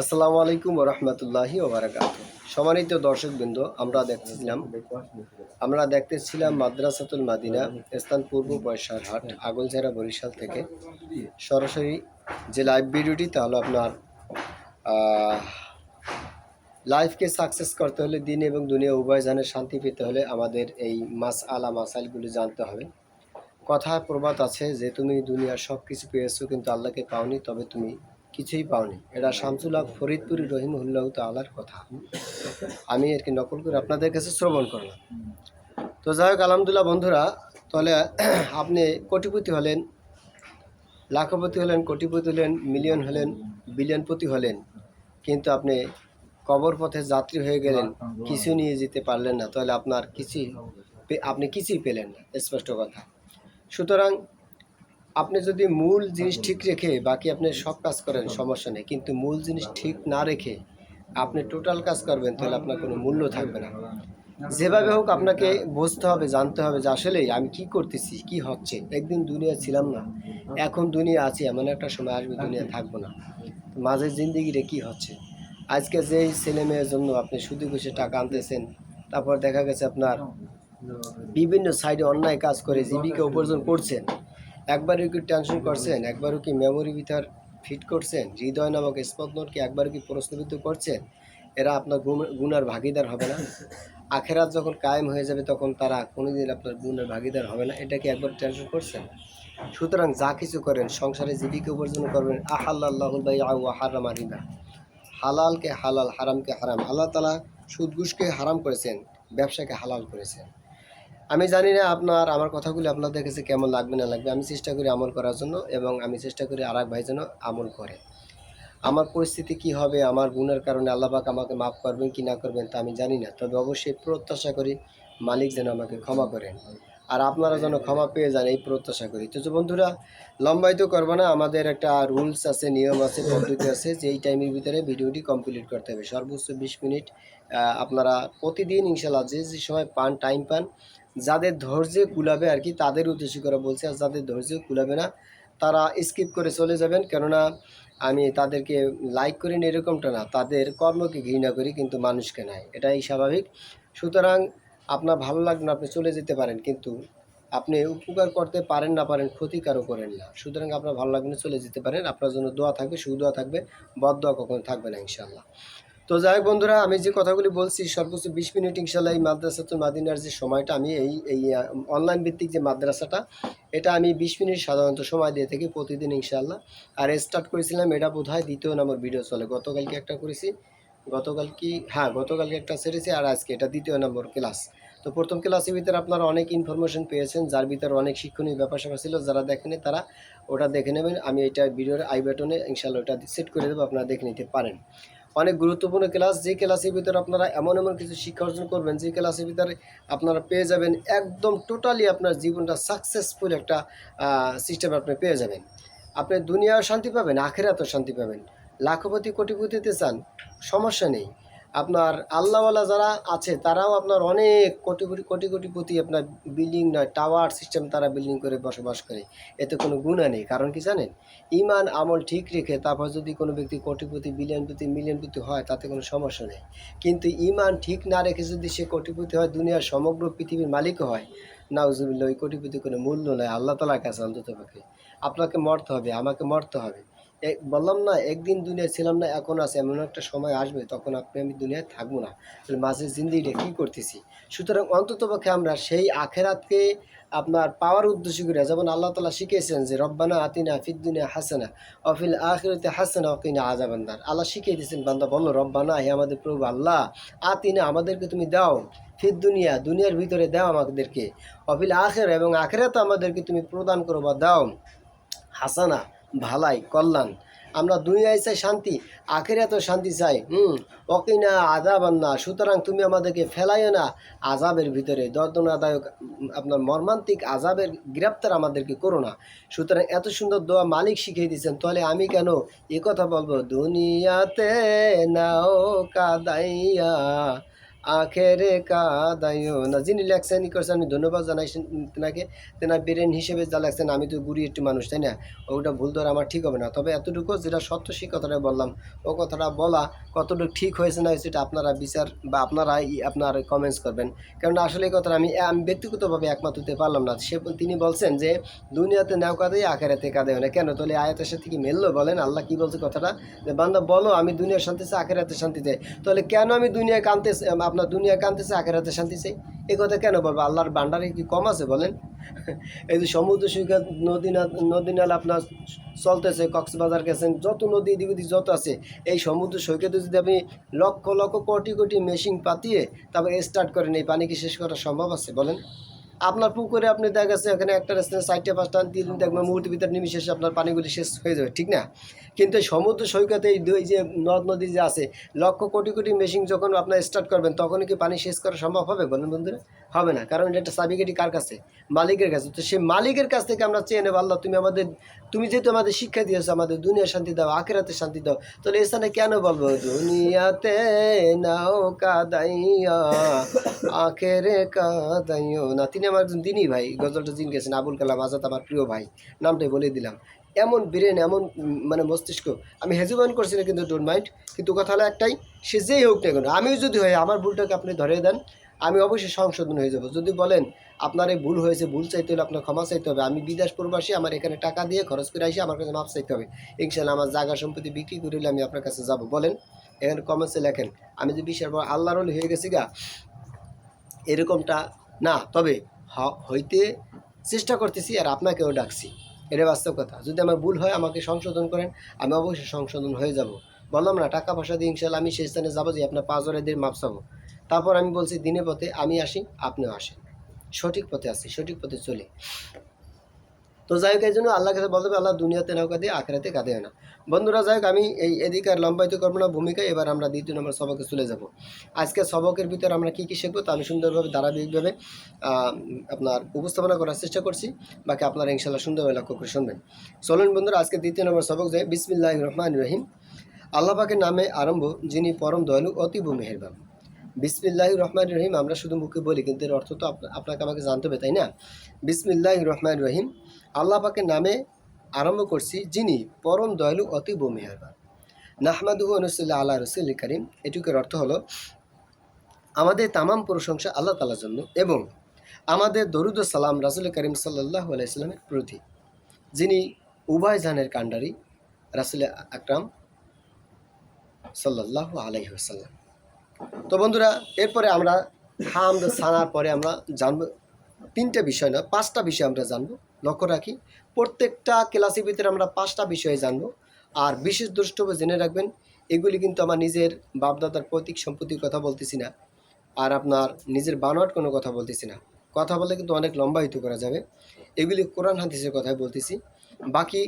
আসসালামু আলাইকুম রহমতুল্লাহি ওবরাকাত সম্মানিত দর্শকবৃন্দ, আমরা দেখতেছিলাম আমরা দেখতেছিলাম মাদ্রাসাতুল মাদিনা, স্থান পূর্ব পয়সার হাট আগলঝাড়া বরিশাল থেকে। সরাসরি যে লাইভ ভিডিওটি তাহলে আপনার লাইফকে সাকসেস করতে হলে, দিন এবং দুনিয়া উভয় জানে শান্তি পেতে হলে আমাদের এই মাস আলা মাসাইলগুলি জানতে হবে। কথা প্রবাদ আছে যে, তুমি দুনিয়ার সব কিছু পেয়েছ, কিন্তু আল্লাহকে পাওনি, তবে তুমি কিছুই পাওনি। এটা শামসুল হক, ফরিদপুরি রহিমুল্লাহ তালার কথা। আমি আর কি নকল করে আপনাদের কাছে শ্রবণ করলাম। তো যাই হোক, আলহামদুলিল্লাহ বন্ধুরা, তাহলে আপনি কোটিপতি হলেন, লাখপতি হলেন, কোটিপতি হলেন, মিলিয়ন হলেন বিলিয়নপতি হলেন, কিন্তু আপনি কবর পথে যাত্রী হয়ে গেলেন, কিছু নিয়ে যেতে পারলেন না। তাহলে আপনার কিছুই আপনি কিছুই পেলেন না, স্পষ্ট কথা। সুতরাং আপনি যদি মূল জিনিস ঠিক রেখে বাকি আপনি সব কাজ করেন, সমস্যা নেই। কিন্তু মূল জিনিস ঠিক না রেখে আপনি টোটাল কাজ করবেন, তাহলে আপনার কোনো মূল্য থাকবে না। যেভাবে হোক আপনাকে বুঝতে হবে, জানতে হবে যে আসলে আমি কি করতেছি, কি হচ্ছে। একদিন দুনিয়া ছিলাম না, এখন দুনিয়া আছি, এমন একটা সময় আসবে দুনিয়া থাকব না। মাঝে জিন্দিগিরে কি হচ্ছে? আজকে যেই ছেলে মেয়ের জন্য আপনি শুধু বসে টাকা আনতেছেন, তারপর দেখা গেছে আপনার বিভিন্ন সাইডে অন্যায় কাজ করে জীবিকা উপার্জন করছেন। একবারও কি টেনশন করছেন? একবারও কি মেমোরি ভিতর ফিট করছেন? হৃদয় নামক স্পন্দনকে একবারও কি প্রশ্নবিদ্ধ করছেন? এরা আপনার গুণার ভাগিদার হবে না? আখেরাত যখন কায়েম হয়ে যাবে তখন তারা কোনোদিন আপনার গুণের ভাগিদার হবে না। এটা কি একবার টেনশন করছেন? সুতরাং যা কিছু করেন, সংসারে জীবিকা উপার্জন করবেন। আহাল্লাহুল বাই আউ হারামা রিবা হালালকে হালাল, হারামকে হারাম। আল্লাহ তালা সুদ ঘুষকে হারাম করেছেন, ব্যবসাকে হালাল করেছেন। আমি জানি না আপনার, আমার কথাগুলি আপনাদের কাছে কেমন লাগবে না লাগবে। আমি চেষ্টা করি আমল করার জন্য এবং আমি চেষ্টা করি আর এক ভাই যেন আমল করে। আমার পরিস্থিতি কি হবে, আমার গুণের কারণে আল্লাহবাক আমাকে মাফ করবেন কি না করবেন তা আমি জানি না। তবে অবশ্যই প্রত্যাশা করি মালিক যেন আমাকে ক্ষমা করেন। আর আপনারা যেন ক্ষমা পেয়ে যান, এই প্রত্যাশা করি। তো বন্ধুরা লম্বাই তো করব না, আমাদের একটা রুলস আছে, নিয়ম আছে, পদ্ধতি আছে যে এই টাইমের ভিতরে ভিডিওটি কমপ্লিট করতে হবে। সর্বোচ্চ বিশ মিনিট আপনারা প্রতিদিন ইনশাল্লাহ যে যে সময় পান টাইম পান যাদের ধৈর্যে কুলাবে আর কি, তাদের উদ্দেশ্য করে বলছি, আর যাদের ধৈর্য কুলাবে না, তারা স্কিপ করে চলে যাবেন। কেননা, আমি তাদেরকে লাইক করি না, এরকমটা না। তাদের কর্মকে ঘৃণা করি, কিন্তু মানুষকে নাই। এটাই স্বাভাবিক। সুতরাং, আপনার ভালো লাগবে আপনি চলে যেতে পারেন, কিন্তু আপনি উপকার করতে পারেন না পারেন, ক্ষতিকারও করেন না। সুতরাং, আপনার ভালো লাগবে না চলে যেতে পারেন। আপনার জন্য দোয়া থাকবে সুদোয়া থাকবে, বদ দোয়া কখনো থাকবে না ইনশাল্লাহ তো যাই হোক বন্ধুরা, আমি যে কথাগুলি বলছি সর্বোচ্চ বিশ মিনিট ইনশাল্লাহ এই মাদ্রাসাতুল মাদিনার যে সময়টা, আমি এই এই অনলাইন ভিত্তিক যে মাদ্রাসাটা, এটা আমি বিশ মিনিট সাধারণত সময় দিয়ে থাকি প্রতিদিন ইনশাল্লাহ। আর স্টার্ট করেছিলাম, এটা বোধ হয় দ্বিতীয় নম্বর ভিডিও চলে। গতকালকে একটা করেছি গতকাল কি হ্যাঁ গতকালকে একটা সেরেছি আর আজকে এটা দ্বিতীয় নম্বর ক্লাস তো প্রথম ক্লাসের ভিতরে আপনারা অনেক ইনফরমেশন পেয়েছেন, যার ভিতরে অনেক শিক্ষণীয় ব্যাপার স্যাপার ছিল, যারা দেখেনি তারা ওটা দেখে নেবেন। আমি এটা ভিডিওর আই বাটনে ইনশাল্লাহ ওটা সেট করে দেবো, আপনারা দেখে নিতে পারেন। অনেক গুরুত্বপূর্ণ ক্লাস। যে ক্লাসের ভিতরে আপনারা এমন এমন কিছু শিক্ষা অর্জন করবেন, যে ক্লাসের ভিতরে আপনারা পেয়ে যাবেন একদম টোটালি আপনার জীবনটা সাকসেসফুল একটা সিস্টেম আপনি পেয়ে যাবেন। আপনি দুনিয়াও শান্তি পাবেন, আখেরাতেও শান্তি পাবেন। লাখপতি, কোটিপতিতে চান, সমস্যা নেই। আপনার আল্লাহওয়ালা যারা আছে, তারাও আপনার অনেক কোটি কোটি কোটি কোটিপতি আপনার বিল্ডিং নয় টাওয়ার সিস্টেম তারা বিল্ডিং করে বসবাস করে। এতে কোনো গুণা নেই। কারণ কি জানেন? ইমান, আমল ঠিক রেখে তারপর যদি কোনো ব্যক্তি কোটিপতি বিলিয়নপতি মিলিয়নপতি হয়, তাতে কোনো সমস্যা নেই। কিন্তু ইমান ঠিক না রেখে যদি সে কোটিপতি হয়, দুনিয়ার সমগ্র পৃথিবীর মালিকও হয় নাউজুবিল্লা ওই কোটিপতি কোনো মূল্য নয় আল্লাহ তালার কাছে অন্তত পক্ষে। আপনাকে মরতে হবে, আমাকে মরতে হবে। বললাম না, একদিন দুনিয়ায় ছিলাম না, এখন আছে, এমন একটা সময় আসবে, তখন আপনি আমি দুনিয়ায় থাকব না। তাহলে মাঝে জিন্দিগিটা কী করতেছি? সুতরাং অন্তত পক্ষে আমরা সেই আখেরাতকে আপনার পাওয়ার উদ্দেশ্য করে যেমন আল্লাহ তালা শিখিয়েছেন যে, রব্বানা আতিনা দুনিয়া হাসানা অফিল আখিরতে হাসানা অকিনা আজাবান্দার আল্লাহ শিখিয়ে দিয়েছেন, বান্দা বলল, রব্বানা হে আমাদের প্রভু আল্লাহ, আতিনা আমাদেরকে তুমি দাও ফির দুনিয়া, দুনিয়ার ভিতরে দাও আমাদেরকে। অফিল আখের, এবং আখেরাতে আমাদেরকে তুমি প্রদান করো বা দাও, হাসানা। ভালাই, কল্যাণ। আমরা দুনিয়ায় চাই শান্তি আখেরাতে শান্তি চাই। হুম, অকিনা আজাবান্না সুতরাং তুমি আমাদেরকে ফেলাইও না। আজাবের ভিতরে দর্দনাদায়ক, আপনার মর্মান্তিক আজাবের গ্রেপ্তার আমাদেরকে করো না। সুতরাং এত সুন্দর দোয়া মালিক শিখিয়ে দিয়েছেন, তাহলে আমি কেন এ কথা বলব? দুনিয়াতে নাও কাদাইয়া। আখেরে কাদাইও না যিনি লেখছেন, ই করছেন, আমি ধন্যবাদ জানাই তেনাকে। তেনার ব্রেন হিসেবে যা লেখছেন, আমি তো গুড়ি একটি মানুষ, তাই না? ওটা ভুল ধরে আমার ঠিক হবে না। তবে এতটুকু যেটা সত্য, সেই কথাটা বললাম। ও কথাটা বলা কতটুকু ঠিক হয়েছে না এটা আপনারা বিচার বা আপনারা আপনার কমেন্টস করবেন। কারণ আসলে এই কথাটা আমি আমি ব্যক্তিগতভাবে একমত হতে পারলাম না। সে তিনি বলছেন যে, দুনিয়াতে নেও কাঁদে আখেরাতে কাঁদে না। কেন? তাহলে আয়াতের সাথে কি মেললো বলেন? আল্লাহ কি বলছে কথাটা? যে, বান্দা বলো, আমি দুনিয়ার শান্তি চাই, আখেরাতে শান্তি চাই। তাহলে কেন আমি দুনিয়ায় কানতে আপনার দুনিয়া কানতেছে আখেরাতে শান্তি চাই। এই কথা কেন বলব? আল্লাহর ভান্ডারে কি কম আছে বলেন? এই যে সমুদ্র সৈকত, নদী নদী নাল আপনার চলতেছে, কক্সবাজার গেছেন, যত নদী এদিক ওদিক যত আছে, এই সমুদ্র সৈকতে যদি আপনি লক্ষ লক্ষ কোটি কোটি মেশিন পাতিয়ে তারপর স্টার্ট করেন, এই পানি কি শেষ করা সম্ভব আছে বলেন? আপনার পুকুরে আপনি দেখা গেছে এখানে একটা রেস্টুরেন্ট চারটে, পাঁচটা দিন দেখবেন, মুহূর্তের ভিতরে নিমিশেষে আপনার পানিগুলি শেষ হয়ে যাবে, ঠিক না? কিন্তু সমুদ্র সৈকতে এই দুই যে নদ নদী যে আছে, লক্ষ কোটি কোটি মেশিন যখন আপনার স্টার্ট করবেন, তখনই কি পানি শেষ করা সম্ভব হবে? বলেন বন্ধুরা। হবে না। কারণ এটা সাবিকেটি কার কাছে? মালিকের কাছে। তো সেই মালিকের কাছ থেকে আমরা চেয়ে নেব, আল্লাহ তুমি আমাদের তুমি যেহেতু আমাদের শিক্ষা দিয়েছ, আমাদের দুনিয়ার শান্তি দাও, আখেরাতে শান্তি দাও, তাহলে এখানে কেন বলব? দুনিয়াতে নাও কাদাইয়া, আখেরে কাদাইও না। তিনি আমার একজন দিনই ভাই, গজলটা জিন গেছেন, আবুল কালাম আজাদ, আমার প্রিয় ভাই। নামটাই বলে দিলাম। এমন ব্রেন, এমন মানে মস্তিষ্ক, আমি হেজুবান করছি না কিন্তু ডোন্ট মাইন্ড কিন্তু কথা হলো একটাই, সে যেই হোক না কেন, আমিও যদি হয়, আমার ভুলটাকে আপনি ধরে দেন। আমি অবশ্যই সংশোধন হয়ে যাব। যদি বলেন, আপনার এই ভুল হয়েছে, ভুল চাইতে হলে আপনার ক্ষমা চাইতে হবে। আমি বিদেশ প্রবাসী আমার এখানে টাকা দিয়ে খরচ করে আসি, আমার কাছে মাপ চাইতে হবে। ইনশাল্লাহ আমার জায়গা সম্পত্তি বিক্রি করিলে আমি আপনার কাছে যাব। বলেন, এখানে কমেন্টসে লেখেন, আমি যে বিশের পর আল্লাহর হয়ে গেছি গা, এরকমটা না, তবে হইতে চেষ্টা করতেছি আর আপনাকেও ডাকছি। এটা বাস্তব কথা। যদি আমার ভুল হয়, আমাকে সংশোধন করেন, আমি অবশ্যই সংশোধন হয়ে যাব। বললাম না, টাকা পয়সা দিয়ে ইনশাল্লাহ আমি সেই স্থানে যাব যে আপনার পাঁচ হাজার দিয়ে মাপ চাবো। তারপর আমি বলছি, দিনের পথে আমি আসি, আপনিও আসেন। সঠিক পথে আসি, সঠিক পথে চলি। তো যাই হোক, এই জন্য আল্লাহ কাছে বলতে হবে, আল্লাহ দুনিয়াতে নৌকা দিয়ে আখেরাতে কাঁদে না। বন্ধুরা, যাই হোক, আমি এই এদিকে আর লম্বায়িত করব না, ভূমিকা, এবার আমরা দ্বিতীয় নম্বর সবকে চলে যাব। আজকে সবকের ভিতরে আমরা কী কী শিখব, তা আমি সুন্দরভাবে, ধারাবাহিকভাবে আপনার উপস্থাপনা করার চেষ্টা করছি। বাকি আপনারা ইনশাল্লাহ সুন্দরভাবে লক্ষ্য করে শুনবেন। চলুন বন্ধুরা, আজকে দ্বিতীয় নম্বর সবক যাই বিসমিল্লাহ রহমান রহিম। আল্লাহ পাকের নামে আরম্ভ, যিনি পরম দয়ালু, অতীব মেহেরবান। বিসমিল্লাহ রহমান রহিম আমরা শুধু মুখে বলি, কিন্তু এর অর্থ তো আপনাকে আমাকে জানতে হবে, তাই না? বিসমিল্লাহ রহমান রহিম আল্লাহ পাকের নামে আরম্ভ করছি, যিনি পরম দয়ালু, অতীব মেহেরবান। নাহমাদুহ নসুল্লাহ আল্লাহ রসুল করিম, এটুকুর অর্থ হলো, আমাদের তামাম প্রশংসা আল্লাহ তালার জন্য এবং আমাদের দরুদ সালাম রাসুল করিম সাল্লাহ আলাইস্লামের প্রতি, যিনি উভয় জানের কাণ্ডারি রাসুল আকরাম সাল্লাহ আলাইসাল্লাম তো বন্ধুরা, এরপরে আমরা হামদ, সানার পরে আমরা জানব, তিনটা বিষয় না, পাঁচটা বিষয় আমরা জানব, লক্ষ্য রাখি। প্রত্যেকটা ক্লাসের ভিতরে আমরা পাঁচটা বিষয়ে জানব। আর বিশেষ দ্রষ্টব্য জেনে রাখবেন, এগুলি কিন্তু আমার নিজের বাপদাদার পৈতৃক সম্পত্তির কথা বলতেছি না, আর আপনার নিজের বানোয়াট কোনো কথা বলতেছি না। কথা বলে কিন্তু অনেক লম্বায়িত করা যাবে। এগুলি কোরআন হাদিসের কথাই বলতেছি। বাকি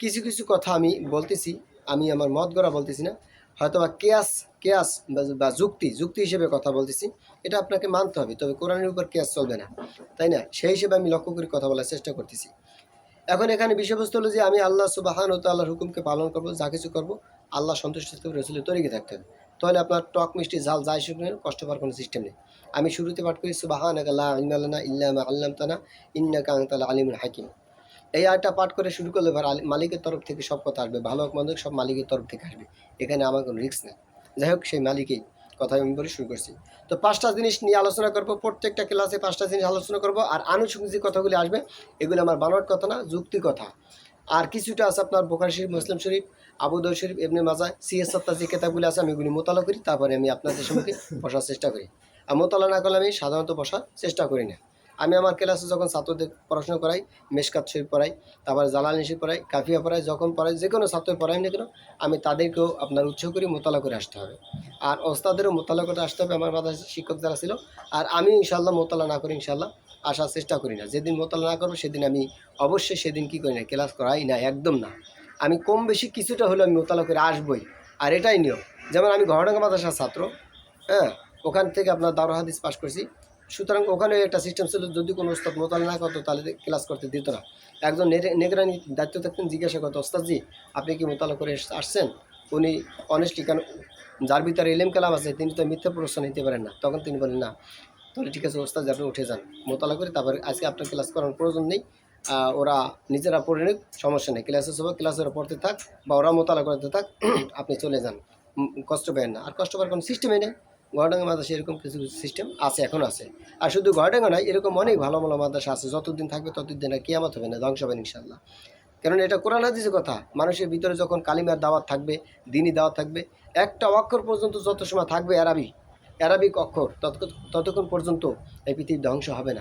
কিছু কিছু কথা আমি বলতেছি, আমি আমার মত গড়া বলতেছি না। হয়তো বা কেয়াস কেয়াস বা- যুক্তি যুক্তি হিসেবে কথা বলতেছি। এটা আপনাকে মানতে হবে, তবে কোরআনের উপর কেয়াস চলবে না। তাই না? সেই হিসেবে আমি লক্ষ্য করে কথা বলার চেষ্টা করতেছি। এখন এখানে বিষয়বস্তু হলো যে, আমি আল্লাহ সুবাহান ও তাল্লাহর হুকুমকে পালন করব, যা কিছু করব, আল্লাহ সন্তুষ্ট থাকতে রসুলের তরিকে থাকতে হবে। তাহলে আপনার টক, মিষ্টি, ঝাল যাই শুকনো কষ্ট পাওয়ার কোনো সিস্টেম নেই। আমি শুরুতে পাঠ করি সুবাহান আল্লাহ ইল্লানা ইল্লামা আল্লাম তানা ইন্না কাংতাল আলিমুল হাকিম। এই আয়টা পাঠ করে শুরু করলে মালিকের তরফ থেকে সব কথা আসবে। ভালো মন্দ সব মালিকের তরফ থেকে আসবে। এখানে আমার কোনো রিস্ক নেই। যাই হোক, সেই মালিকেই কথা আমি বলে শুরু করছি। তো পাঁচটা জিনিস নিয়ে আলোচনা করব, প্রত্যেকটা ক্লাসে পাঁচটা জিনিস আলোচনা করব, আর আনুষঙ্গিক কথাগুলি আসবে। এগুলো আমার বানোয়াট কথা না, যুক্তি কথা। আর কিছুটা আছে আপনার বোখারি শরীফ, মুসলিম শরীফ আবুদৌ শরীফ এমনি মাজা সিএস সত্তা যে কেতাবগুলি আছে, আমি এগুলি মোতালা করি। তারপরে আমি আপনাদের সঙ্গে বসার চেষ্টা করি। আর মোতালা না করলে আমি সাধারণত বসার চেষ্টা করি না। আমি আমার ক্লাসে যখন ছাত্রদের পড়াশোনা করাই, মেশকাত শরীফ পড়াই, তারপরে জালানি শরীফ পড়াই, কাফিয়া পড়াই, যখন পড়াই, যে কোনো ছাত্র পড়াই না কেন, আমি তাদেরকেও আপনার উৎসাহ করি মোতালা করে আসতে হবে। আর ওস্তাদেরও মোতালা করে আসতে হবে, আমার মাথায় শিক্ষক যারা ছিল। আর আমি ইনশাল্লাহ মোতালা না করি ইনশাল্লাহ আসার চেষ্টা করি না। যেদিন মোতালা না করব, সেদিন আমি অবশ্যই সেদিন কি করি না, ক্লাস করাই না, একদম না। আমি কম বেশি কিছুটা হলেও আমি মোতালা করে আসবই। আর এটাই নিয়ম। যেমন আমি ঘরডাঙ্গা মাদ্রাসার ছাত্র হ্যাঁ ওখান থেকে আপনার দারু হাদিস পাস করছি। সুতরাং ওখানে একটা সিস্টেম ছিল, যদি কোনো ওস্তাদ মোতাল না করতো, তাহলে ক্লাস করতে দিত না। একজন নেগরানি দায়িত্ব থাকতেন, জিজ্ঞাসা করতো ওস্তাদজি আপনি কি মোতালা করে আসছেন? উনি অনেস্টলি কেন যার ভিতরে এলেম কালাম আছে, তিনি তো মিথ্যা প্রশ্ন নিতে পারেন না। তখন তিনি বলেন, না, তাহলে ঠিক আছে ওস্তাদ আপনি উঠে যান। মোতালা করে তারপরে আজকে আপনার ক্লাস করার প্রয়োজন নেই। ওরা নিজেরা পড়ে নিক, সমস্যা নেই। ক্লাসে সবাই ক্লাসে ওরা পড়তে থাক বা ওরা মোতালা করতে থাক, আপনি চলে যান। কষ্ট পেয়েন না। আর কষ্ট পাওয়ার কোনো সিস্টেমই নেই। গড়ডাঙ্গা মাদ্রাসা এরকম কিছু কিছু সিস্টেম আছে, এখন আছে। আর শুধু গড়ডাঙ্গা নয়, এরকম অনেক ভালো ভালো মাদ্রাসা আছে, যতদিন থাকবে ততদিন আর কিয়ামত হবে না, ধ্বংস হবে ইনশাল্লাহ কারণ এটা কোরআন হাদিসের কথা, মানুষের ভিতরে যখন কালিমার দাওয়াত থাকবে দিনই দাওয়াত থাকবে, একটা অক্ষর পর্যন্ত যত সময় থাকবে আরবি অ্যারাবিক অক্ষর তত- ততক্ষণ পর্যন্ত এই পৃথিবী ধ্বংস হবে না।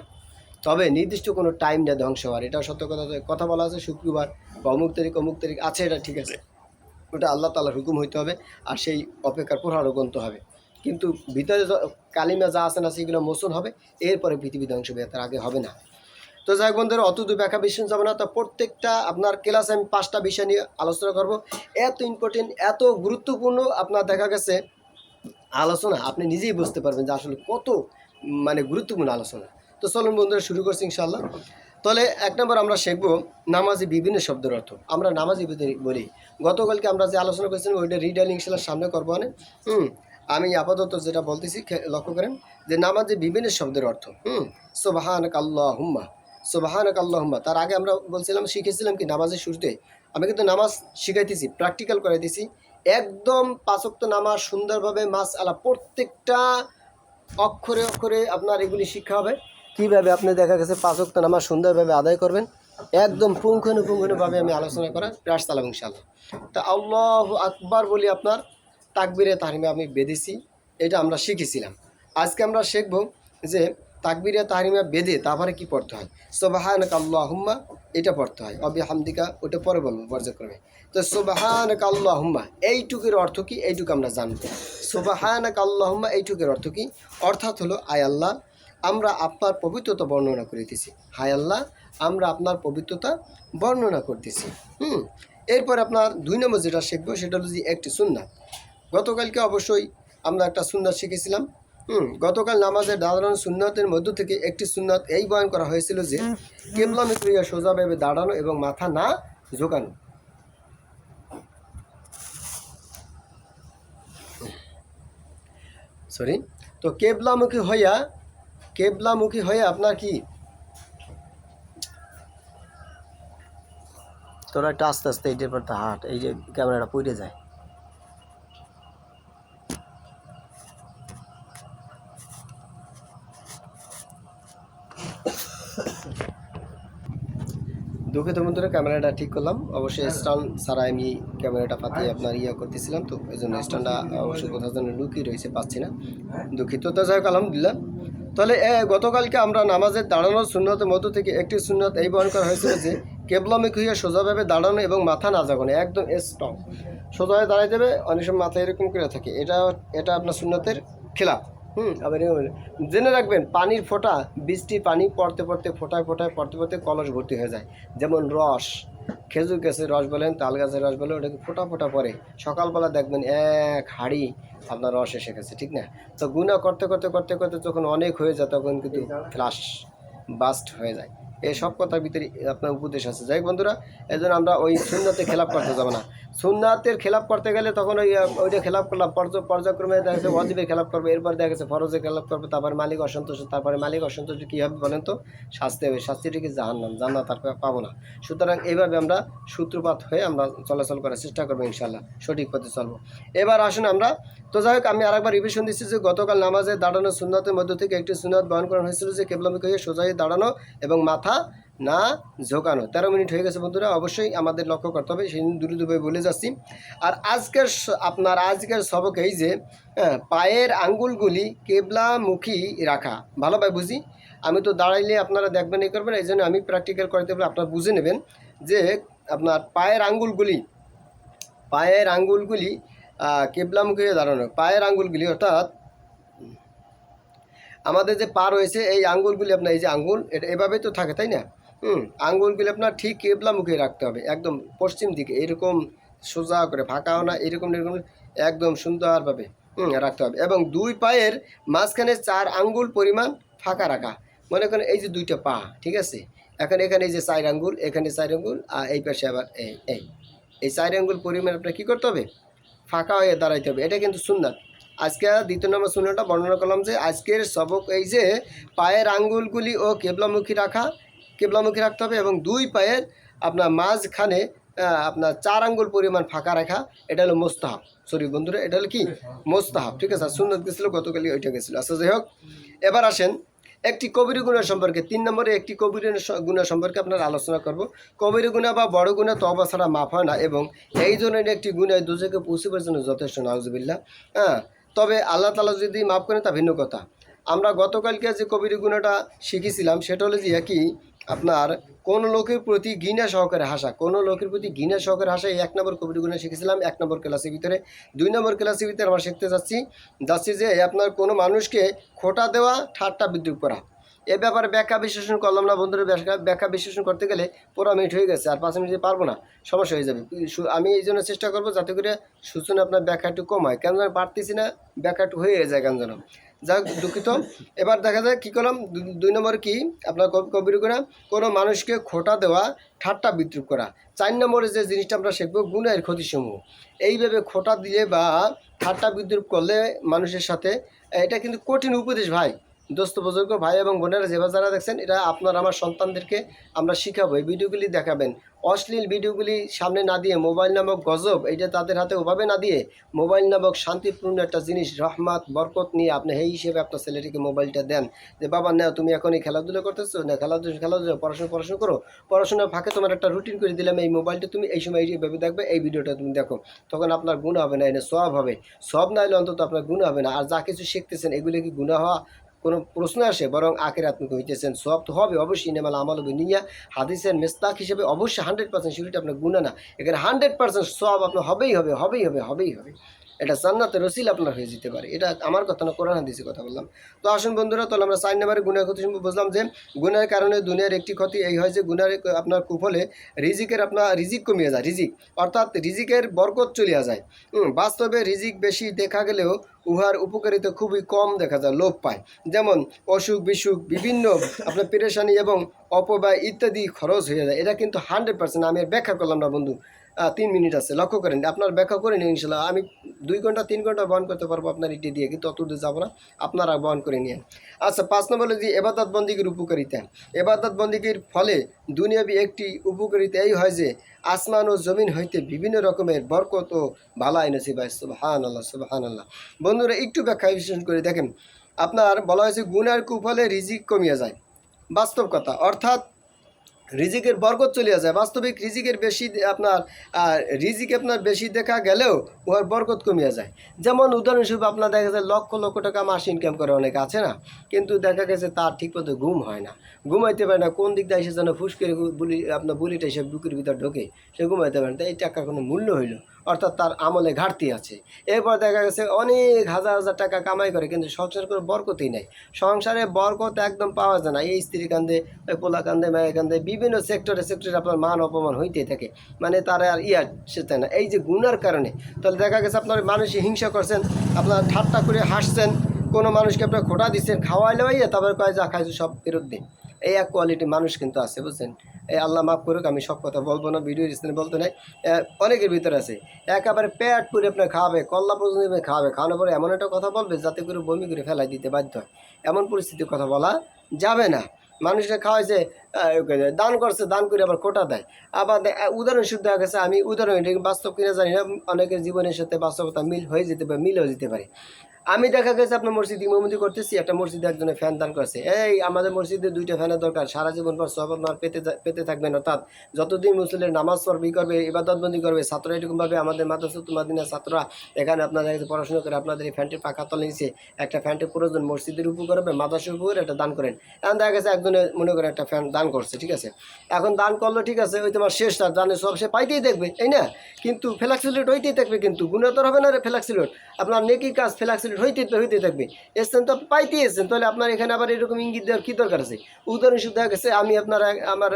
তবে নির্দিষ্ট কোনো টাইম নেই ধ্বংস হওয়ার এটা সত্য কথা কথা বলা আছে, শুক্রবার বা অমুক তারিখ অমুক তারিখ, আছে এটা ঠিক আছে। ওটা আল্লাহ তালার হুকুম হইতে হবে, আর সেই অপেক্ষার প্রহারও গণতে হবে। কিন্তু ভিতরে কালিমা যা আছে না সেগুলো মোচন হবে, এরপরে পৃথিবী ধ্বংস হবে তার আগে হবে না। তো যাই বন্ধুরা, অত দূর ব্যাখ্যা বিশ্লেষণ যাবে না। তো প্রত্যেকটা আপনার ক্লাসে আমি পাঁচটা বিষয় নিয়ে আলোচনা করব। এত ইম্পর্টেন্ট এত গুরুত্বপূর্ণ আপনার দেখা গেছে আলোচনা, আপনি নিজেই বুঝতে পারবেন যে আসলে কত মানে গুরুত্বপূর্ণ আলোচনা। তো চলুন বন্ধুরা, শুরু করছি ইনশাল্লাহ তাহলে এক নম্বর আমরা শিখব নামাজি বিভিন্ন শব্দের অর্থ। আমরা নামাজি বলি- গতকালকে আমরা যে আলোচনা করেছিলাম, ওইটা রিডাল ইনশাল্লাহ সামনে করব মানে হুম আমি আপাতত যেটা বলতেছি লক্ষ্য করেন যে নামাজে বিভিন্ন শব্দের অর্থ, হুম? সোবাহান কাল্লাহ হুম্মা সোবাহান কাল্লাহ হুম্মা তার আগে আমরা বলছিলাম, শিখেছিলাম কি নামাজের শুরুতে? আমি কিন্তু নামাজ শিখাইতেছি প্র্যাকটিক্যাল করাইতেছি। একদম পাঁচক্ত নামাজ সুন্দরভাবে মাস আলা প্রত্যেকটা অক্ষরে অক্ষরে আপনার এগুলি শিক্ষা হবে। কীভাবে আপনি দেখা গেছে পাঁচক্ত নামাজ সুন্দরভাবে আদায় করবেন? একদম পুঙ্খানুপুঙ্খানুভাবে আমি আলোচনা করার চালাম ইনশাল্লাহ তা আল্লাহ আকবার বলি আপনার তাকবিরে তাহরিমে আমি বেঁধেছি, এটা আমরা শিখেছিলাম। আজকে আমরা শিখব যে তাকবিরে তাহরিমা বেঁধে তারপরে কি পড়তে হয়। সোবাহান কাল্লাহুম্মা এটা পড়তে হয়। অবি হামদিকা, ওটা পরে বলব পর্যায়ক্রমে তো সোবাহান কাল্লাহুম্মা এইটুকের অর্থ কি? এইটুকু আমরা জানব। সোবাহান কাল্লাহুম্মা এইটুকের অর্থ কি? অর্থাৎ হলো আয় আল্লাহ, আমরা আপনার পবিত্রতা বর্ণনা করিতেছি। হায় আল্লাহ, আমরা আপনার পবিত্রতা বর্ণনা করতেছি। হুম, এরপর আপনার দুই নম্বর যেটা শিখব, সেটা হলো যে একটি সুন্নাত। গতকালকে অবশ্যই আমরা একটা সুন্নাত শিখেছিলাম। হুম, গতকাল নামাজের দাঁড়ানো সুন্নাতের মধ্য থেকে একটি সুন্নাত এই বয়ন করা হয়েছিল যে কেবলামে ক্রিয়া সোজাভাবে দাঁড়ানো এবং মাথা না ঝোকানো। সরি তো কেবলামুখী হইয়া, কেবলামুখী হয়ে আপনার কি? তোরা একটা আস্তে আস্তে এই পর হাট, এই যে ক্যামেরাটা পড়ে যায়। দুঃখিত বন্ধুরা ক্যামেরাটা ঠিক করলাম। অবশ্যই স্ট্যান্ড ছাড়া আমি ক্যামেরাটা পাতিয়ে আপনার ইয়ে করতেছিলাম, তো এই জন্য স্ট্যান্ডটা অবশ্যই কোথাও যেন লুকিয়ে রয়েছে, পাচ্ছি না। দুঃখিত। তো যাই হোক, আলহামদুলিল্লাহ। তাহলে গতকালকে আমরা নামাজের দাঁড়ানোর শূন্যতের মধ্য থেকে একটি শূন্যত এই বহন করা হয়েছিল যে কেবলামিক হইয়া সোজাভাবে দাঁড়ানো এবং মাথা না জাগানো, একদম স্ট্রং সোজা হয়ে দাঁড়াই দেবে অনেক সময় মাথা এরকম করে থাকে। এটা এটা আপনার শূন্যতের খেলাফ। হুম আবার। জেনে রাখবেন পানির ফোঁটা বৃষ্টি পানি পড়তে পড়তে ফোঁটায় ফোঁটায় পড়তে পড়তে কলস ভর্তি হয়ে যায়। যেমন রস খেজুর গাছের রস বলেন তাল গাছের রস বলেন ওটাকে ফোঁটা ফোঁটা পরে সকালবেলা দেখবেন এক হাড়ি আপনার রস এসে গেছে ঠিক না? তো গুণা করতে করতে করতে করতে যখন অনেক হয়ে যায় তখন কিন্তু ফ্লাশ বাস্ট হয়ে যায়। এই সব কথার ভিতরে আপনার উপদেশ আছে। যাই বন্ধুরা, এই জন্য আমরা ওই সুন্নাতে খেলাপ করতে যাব না। সুন্নাতের খেলাপ করতে গেলে তখন ওই, ওইটা খেলাপ করলাম। পর্য- পর্যায়ক্রমে দেখা যাচ্ছে ওয়াজিবে খেলাপ করবে, এরপর দেখা যাচ্ছে ফরজে খেলাপ করবে, তারপরে মালিক অসন্তোষ তারপরে মালিক অসন্তোষ কী হবে বলেন তো? শাস্তি হবে শাস্তিটা কি জাহান্নাম, জান্নাত তারপরে পাবো না। সুতরাং এইভাবে আমরা সূত্রপাত হয়ে আমরা চলাচল করার চেষ্টা করব ইনশাল্লাহ সঠিক পথে চলবো। এবার আসুন আমরা, তো যাই হোক, আমি আরেকবার রিভিশন দিচ্ছি যে গতকাল নামাজে দাঁড়ানো সুন্নতের মধ্য থেকে একটি সুন্নত বহন করা হয়েছিল যে কেবলামিক হয়ে সোজাই দাঁড়ানো এবং মাথা না ঝোঁকানো তেরো মিনিট হয়ে গেছে বন্ধুরা অবশ্যই আমাদের লক্ষ্য করতে হবে সেই দূরে দূরে বলে যাচ্ছি। আর আজকের আপনার আজকের সবক এই যে হ্যাঁ, পায়ের আঙ্গুলগুলি কেবলামুখী রাখা। ভালোভাবে বুঝি? আমি তো দাঁড়াইলে আপনারা দেখবেন এই করবেন এই জন্য আমি প্র্যাকটিক্যাল করতে পারলে আপনারা বুঝে নেবেন যে আপনার পায়ের আঙ্গুলগুলি পায়ের আঙ্গুলগুলি কেবলামুখী দাঁড়ানো। পায়ের আঙ্গুলগুলি অর্থাৎ আমাদের যে পা রয়েছে এই আঙ্গুলগুলি আপনার, এই যে আঙ্গুল, এটা এভাবেই তো থাকে, তাই না? হুম আঙ্গুলগুলি আপনার ঠিক কেবলা মুখে রাখতে হবে, একদম পশ্চিম দিকে, এরকম সোজা করে ফাঁকাও না, এরকম এরকম, একদম সুন্দরভাবে, হুম, রাখতে হবে। এবং দুই পায়ের মাঝখানে চার আঙ্গুল পরিমাণ ফাঁকা রাখা, মনে করেন এই যে দুইটা পা, ঠিক আছে? এখন এখানে এই যে চার আঙ্গুল, এখানে চার আঙ্গুল, আর এই পাশে আবার এই এই এই চার আঙ্গুল পরিমাণ আপনার কী করতে হবে? ফাঁকা হয়ে দাঁড়াইতে হবে, এটা কিন্তু সুন্নাত। আজকে দ্বিতীয় নম্বর সুন্নাটা বর্ণনা করলাম যে আজকের সবক এই যে পায়ের আঙ্গুলগুলি ও কেবলামুখী রাখা, কেবলামুখী রাখতে হবে এবং দুই পায়ের আপনার মাঝখানে আপনার চার আঙ্গুল পরিমাণ ফাঁকা রাখা, এটা হলো মোস্তাহাব। সরি বন্ধুরা, এটা হলো কি? মোস্তাহাব। ঠিক আছে সুন্নত গেছিল, গতকালই ওইটা গেছিল। আচ্ছা যাই হোক, এবার আসেন একটি কবির গুণা সম্পর্কে। তিন নম্বরে একটি কবির গুণা সম্পর্কে আপনার আলোচনা করব। কবির গুণা বা বড় গুণা তবা ছাড়া মাফ হয় না এবং এই ধরনের একটি গুণায় দুজকে পৌঁছিবার জন্য যথেষ্ট নাউজবিল্লা হ্যাঁ তবে আল্লাহ তালা যদি মাফ করেন, তা ভিন্ন কথা। আমরা গতকালকে যে কবির গুণাটা শিখেছিলাম, সেটা হলো যে একই, আপনার কোন লোকের প্রতি ঘৃণা সহকারে হাসা, কোন লোকের প্রতি ঘৃণা সহকারে হাসা এক নম্বর কবির গুণা শিখেছিলাম, এক নম্বর ক্লাসের ভিতরে। দুই নম্বর ক্লাসের ভিতরে আমরা শিখতে যাচ্ছি যাচ্ছি যে আপনার কোনো মানুষকে খোটা দেওয়া, ঠাট্টা বিদ্রুপ করা। এ ব্যাপারে ব্যাখ্যা বিশ্লেষণ করলাম না, বন্ধুরা। ব্যাখ্যা বিশ্লেষণ করতে গেলে পুরো মিনিট হয়ে গেছে, আর পাঁচ মিনিটে পারব না, সমস্যা হয়ে যাবে। আমি এই জন্য চেষ্টা করব যাতে করে সূচনা আপনার ব্যাখ্যা একটু কম হয়। কেন যেন পারতেছি না, ব্যাখ্যা একটু হয়ে যায় কেন যেন যাক, দুঃখিত। এবার দেখা যায় কী করলাম। দুই নম্বর কি? আপনার কবি- কবির গুণা, কোনো মানুষকে খোটা দেওয়া, ঠাট্টা বিদ্রুপ করা। চার নম্বরে যে জিনিসটা আমরা শিখব, গুণের ক্ষতিসমূহ। এইভাবে খোটা দিলে বা ঠাট্টা বিদ্রুপ করলে মানুষের সাথে, এটা কিন্তু কঠিন উপদেশ ভাই। দোস্ত বুজুর্গ, ভাই এবং বোনেরা যেভাবে যারা দেখছেন এটা আপনার, আমার সন্তানদেরকে আমরা শিখাবো। এই ভিডিওগুলি দেখাবেন। অশ্লীল ভিডিওগুলি সামনে না দিয়ে মোবাইল নামক গজব, এইটা তাদের হাতে ওভাবে না দিয়ে মোবাইল নামক শান্তিপূর্ণ একটা জিনিস, রহমাত, বরকত নিয়ে আপনি এই হিসেবে আপনার ছেলেটিকে মোবাইলটা দেন। যে, বাবা না তুমি এখনই খেলাধুলো করতেছো? না, খেলাধুলা, খেলাধুলো, পড়াশোনা পড়াশোনা করো। পড়াশোনার ফাঁকে তোমার একটা রুটিন করে দিলাম। এই মোবাইলটা তুমি এই সময় এইভাবে দেখবে, এই ভিডিওটা তুমি দেখো। তখন আপনার গুণ হবে না এটা সব হবে। সব না হলে অন্তত আপনার গুণ হবে না। আর যা কিছু শিখতেছেন, এগুলি কি গুণা হওয়া কোনো প্রশ্ন আসে, বরং আখের আপনি হইতেছেন সব তো হবে অবশ্যই নেমাল আমল নিয়া হাদিসের মেস্তাক হিসেবে অবশ্যই হান্ড্রেড পার্সেন্ট সিউরিটি আপনার গুণা না। এখানে হান্ড্রেড পার্সেন্ট সব আপনার হবেই হবে হবেই হবে হবেই হবে। এটা জান্নাতের রসিল আপনার হয়ে যেতে পারে। এটা আমার কথা না, কোরআন হাদিসের কথা বললাম। তো আসুন বন্ধুরা, তাহলে আমরা চার নম্বরে গুণের ক্ষতি বুঝলাম যে, গুণের কারণে দুনিয়ার একটি ক্ষতি এই হয় যে, গুণের আপনার কুফলে রিজিকের আপনার, রিজিক কমিয়ে যায়, রিজিক। অর্থাৎ রিজিকের বরকত চলিয়া যায়। বাস্তবে রিজিক বেশি দেখা গেলেও উহার উপকারিতা খুবই কম দেখা যায়, লোপ পায়। যেমন অসুখ বিসুখ, বিভিন্ন আপনার পেরেশানি এবং অপব্যয় ইত্যাদি খরচ হয়ে যায়। এটা কিন্তু হান্ড্রেড পার্সেন্ট আমি ব্যাখ্যা করলাম না বন্ধু। তিন মিনিট আছে। লক্ষ্য করেন, আপনার ব্যাখ্যা করে নিন ইনশাল্লাহ। আমি দুই ঘণ্টা, তিন ঘণ্টা বহন করতে পারব আপনার ইটি দিয়ে, কিন্তু অত দূর যাব না। আপনারা বহন করে নিন আচ্ছা পাঁচ নম্বর যে এবাদত বন্দিগির উপকারিতা। এবাদত বন্দিগির ফলে দুনিয়াবি একটি উপকারিতা এই হয় যে, আসমান ও জমিন হইতে বিভিন্ন রকমের বরকত ও ভালাই নসিব হয় সুবহান আল্লাহ সুবহান আল্লাহ বন্ধুরা, একটু ব্যাখ্যা বিশ্লেষণ করে দেখেন। আপনার বলা হয়েছে গুণের কুফলে রিজিক কমিয়ে যায়। বাস্তব কথা। অর্থাৎ রিজিকের বরকত চলিয়া যায়। বাস্তবিক রিজিকের বেশি আপনার রিজিক আপনার বেশি দেখা গেলেও উহার বরকত কমিয়া যায়। যেমন উদাহরণস্বরূপ আপনার দেখা যায় লক্ষ লক্ষ টাকা মাস ইনকাম করে অনেকে আছে না? কিন্তু দেখা গেছে তার ঠিক মতো ঘুম হয় না। ঘুমাইতে পারে না, কোন দিক দিয়ে এসে যেন ফুসকে বুলি আপনার বুলিটা এসে বুকের ভিতর ঢোকে, সে ঘুমাইতে পারে না। এই টাকার কোনো মূল্য হইল। অর্থাৎ তার আমলে ঘাটতি আছে। এরপর দেখা গেছে অনেক হাজার হাজার টাকা কামাই করে, কিন্তু সংসার করে বরকতই নেই। সংসারে বরকত একদম পাওয়া যায় না। এই স্ত্রী কান্দে, ওই পোলা কান্দে, মায়ের কান্দে, বিভিন্ন সেক্টরে সেক্টরে আপনার মান অপমান হইতেই থাকে। মানে তারা আর ইয়া সেটা না। এই যে গুণার কারণে, তাহলে দেখা গেছে আপনার মানুষে হিংসা করছেন, আপনার ঠাট্টা করে হাসছেন, কোনো মানুষকে আপনার খোটা দিচ্ছেন, খাওয়াইলে তারপর কয়, যা খাইছে সব ফেরত দিন এই এক কোয়ালিটি মানুষ কিন্তু আছে, বুঝছেন? আল্লাহ মাফ করুক, আমি সব কথা বলব না, ভিডিও রিসেন্ট বলতে নাই। অনেকের ভিতরে আছে। একেবারে প্যাট পুরে আপনার খাবে, কল্লা পর্যন্ত খাবে, খাওয়ানোর পরে এমন একটা কথা বলবে যাতে করে বমি করে ফেলাই দিতে বাধ্য হয়। এমন পরিস্থিতির কথা বলা যাবে না। মানুষকে খাওয়াইছে দান করছে দান করে আবার কোটা দেয়। আবার আহ, উদাহরণস্বরূপ দেখা গেছে আমি উদাহরণ এটা বাস্তব কিনা জানি না অনেকের জীবনের সাথে বাস্তবতা মিল হয়ে যেতে পারে মিলেও যেতে পারে। আমি দেখা গেছে আপনার মসজিদ ইমামতি করতেছি একটা মসজিদে একজনে ফ্যান দান করছে। এই আমাদের মসজিদে দুইটা ফ্যানের দরকার সারা জীবন পর সব আপনার পেতে পেতে থাকবেন অর্থাৎ যতদিন মুসলিমের নামাজ পড়বি করবে ইবাদতবন্দি করবে ছাত্র এরকমভাবে আমাদের মাদ্রাসা মাদিনার ছাত্ররা এখানে আপনাদের কাছে পড়াশোনা করে আপনাদের এই ফ্যানটির পাখা তলে নিচে একটা ফ্যানটির প্রয়োজন মসজিদের উপর করবে মাদ্রাসার উপর একটা দান করেন। এখন দেখা গেছে একজনে মনে করে একটা ফ্যান দান করছে, ঠিক আছে? এখন দান করল ঠিক আছে, ওই তোমার শেষ তার দানের সব সে পাইতেই দেখবে এই না? কিন্তু ফ্লেক্সিলেট হইতেই থাকবে কিন্তু গুণাতর হবে না রে ফ্লেক্সিলেট আপনার নেকি কাজ ফ্লেক্সিলেট হইতে হইতে থাকবে এসছেন তো পাইতেই এসছেন, তাহলে আপনার এখানে আবার এরকম ইঙ্গিত দেওয়ার কী দরকার আছে? উদাহরণস্বরূপ দেখা গেছে, আমি আপনার, আমার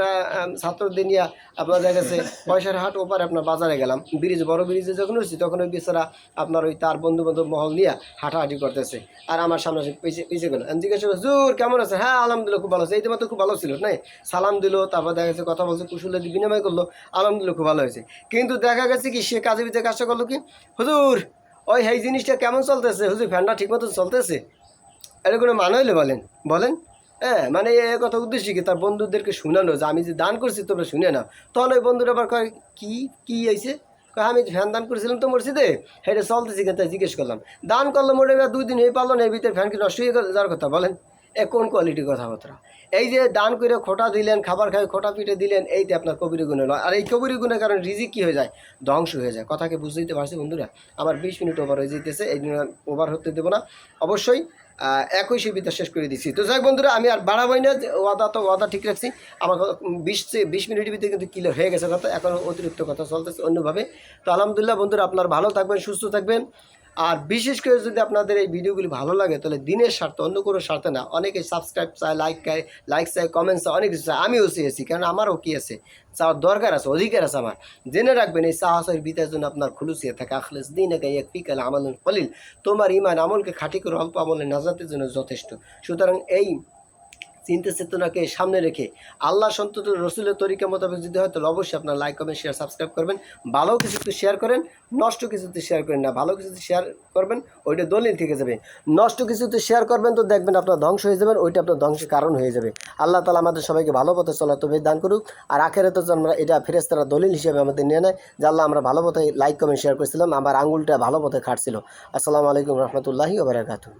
ছাত্রদের নিয়ে আপনার দেখা গেছে, পয়সার হাট ওপারে আপনার বাজারে গেলাম, ব্রিজ, বড় ব্রিজে যখন উঠছি তখন ওই বেচারা আপনার ওই তার বন্ধু বান্ধব মহল নিয়ে হাঁটাহাঁটি করতেছে। আর আমার সামনে পিছিয়ে পিছিয়ে গেল। জিজ্ঞাসা করলাম জোর কেমন আছে হ্যাঁ আলহামদুলিল্লাহ, খুব ভালো আছে। এই তোমার তো খুব ভালো ছিল না সালাম দিল, তারপর দেখা গেছে কথা বলছে, কুশলে বিনিময় করল, আলহামদুলিল্লাহ খুব ভালো হয়েছে। কিন্তু দেখা গেছে কি, সে কাজে ভিতরে কাজটা করল কি? হুজুর, ওই এই জিনিসটা কেমন চলতেছে? হুজুর, ফ্যানটা ঠিক মতো চলতেছে? এটা কোনো মানে হইলে বলেন বলেন? হ্যাঁ মানে এ কথা উদ্দেশ্য কি? তার বন্ধুদেরকে শুনানো, যে আমি যে দান করছি তোমরা শুনে না তখন ওই বন্ধুরা আবার কয়, কি কি কয়, আমি ফ্যান দান করেছিলাম তো মসজিদে হেঁটে চলতেছি কিন্তু জিজ্ঞেস করলাম। দান করল মোটে দুই দিন হয়ে পারল না এই ভিতরে ফ্যান কি নষ্ট হয়ে যাওয়ার কথা, বলেন। এ, কোন কোয়ালিটির কথাবার্তা? এই যে দান করে খোটা দিলেন, খাবার খাই খোটা পিঠে দিলেন এইতে আপনার কবির গুণে নয়। আর এই কবির গুণের কারণে রিজিক কী হয়ে যায়? ধ্বংস হয়ে যায়। কথাকে বুঝতে দিতে পারছি বন্ধুরা? আমার বিশ মিনিট ওভার হয়ে যেতেছে এই ওভার হতে দেবো না। অবশ্যই একই সুবিধা শেষ করে দিচ্ছি তো যাই বন্ধুরা, আমি আর বাড়াবই না ওয়াদা তো ওয়াদা ঠিক রাখছি। আমার বিশ বিশ মিনিটের ভিতরে কিন্তু ক্লিয়ার হয়ে গেছে কথা। এখন অতিরিক্ত কথা চলতেছে অন্যভাবে। তো আলহামদুলিল্লাহ বন্ধুরা, আপনার ভালো থাকবেন, সুস্থ থাকবেন। আর বিশেষ করে যদি আপনাদের এই ভিডিওগুলি ভালো লাগে, তাহলে দিনের স্বার্থে, অন্য কোনো স্বার্থে না। অনেকে সাবস্ক্রাইব চায় লাইক চায় লাইক চায় কমেন্টস চায়, অনেক কিছু চায়। আমিও চেয়েছি কারণ আমারও কি আছে? চাওয়ার দরকার আছে, অধিকার আছে আমার। জেনে রাখবেন, এই সাহসের বিতার জন্য আপনার খুলুসিয়া থাকে আখলেস দিন একাই এক পিকাল আমল কলিল। তোমার ইমান আমলকে খাটি করে অল্প আমলে নাজাতের জন্য যথেষ্ট। সুতরাং এই চিন্তা চেতনাকে সামনে রেখে আল্লাহ সন্তত রসুলের তরিকা মোতাবেক যদি হয়, তাহলে অবশ্যই আপনার লাইক কমেন্ট শেয়ার সাবস্ক্রাইব করবেন। ভালো কিছুতে শেয়ার করেন, নষ্ট কিছুতে শেয়ার করেন না, ভালো কিছুতে শেয়ার করবেন, ওইটা দলিল থেকে যাবে। নষ্ট কিছুতে শেয়ার করবেন, তো দেখবেন আপনার ধ্বংস হয়ে যাবেন ওইটা আপনার ধ্বংসের কারণ হয়ে যাবে। আল্লাহ তালা আমাদের সবাইকে ভালো পথে চলা তবে দান করুক। আর আখেরে তো আমরা এটা ফেরেস্তারা দলিল হিসেবে আমাদের নিয়ে নেয়, যে আল্লাহ আমরা ভালো পথে লাইক কমেন্ট শেয়ার করেছিলাম আমার আঙুলটা ভালো পথে খাটছিল। আসসালামু আলাইকুম রহমতুল্লাহি ওবরাকাতুহ